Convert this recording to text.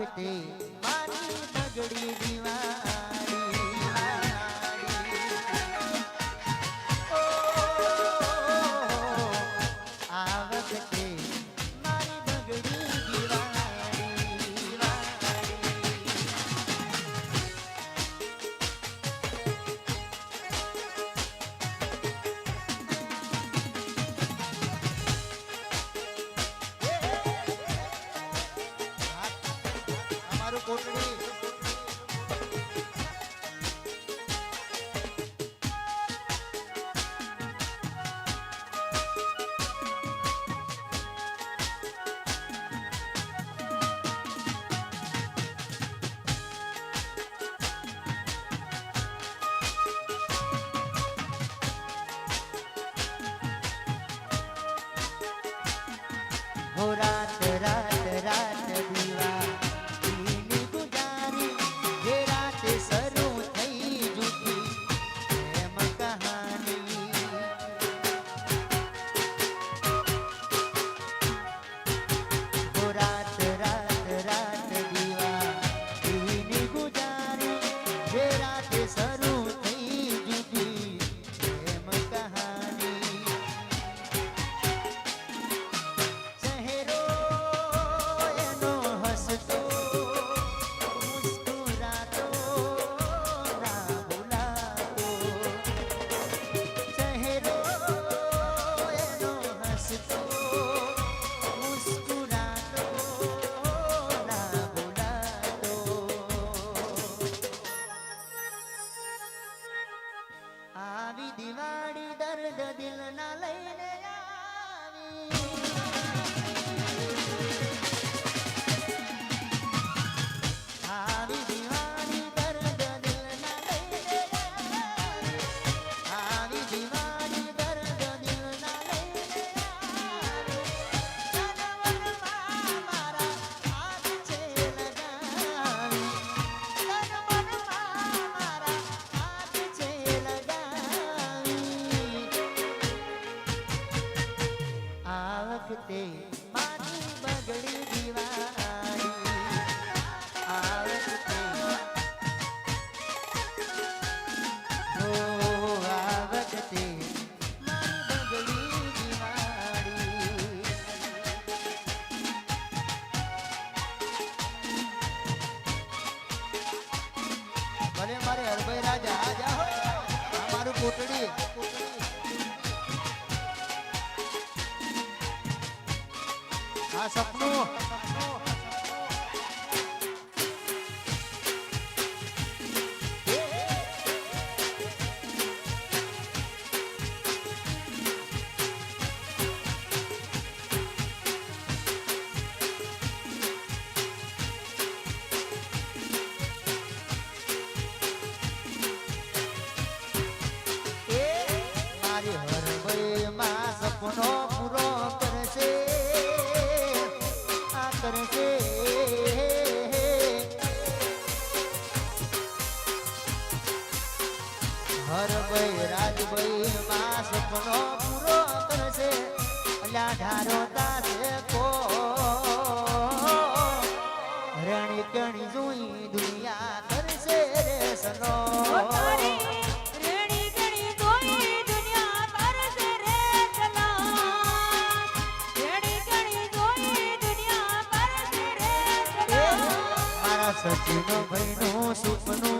વખતે મારી બગડી હો રાત રાત રાત દીવા. આ સપનું વૈરાજભાઈ માં સપનો પૂરો કરશે. તારે કો. રણી કણી જોઈ દુનિયા કરશે રે સનો. સચિન ભાઈ નું સપનું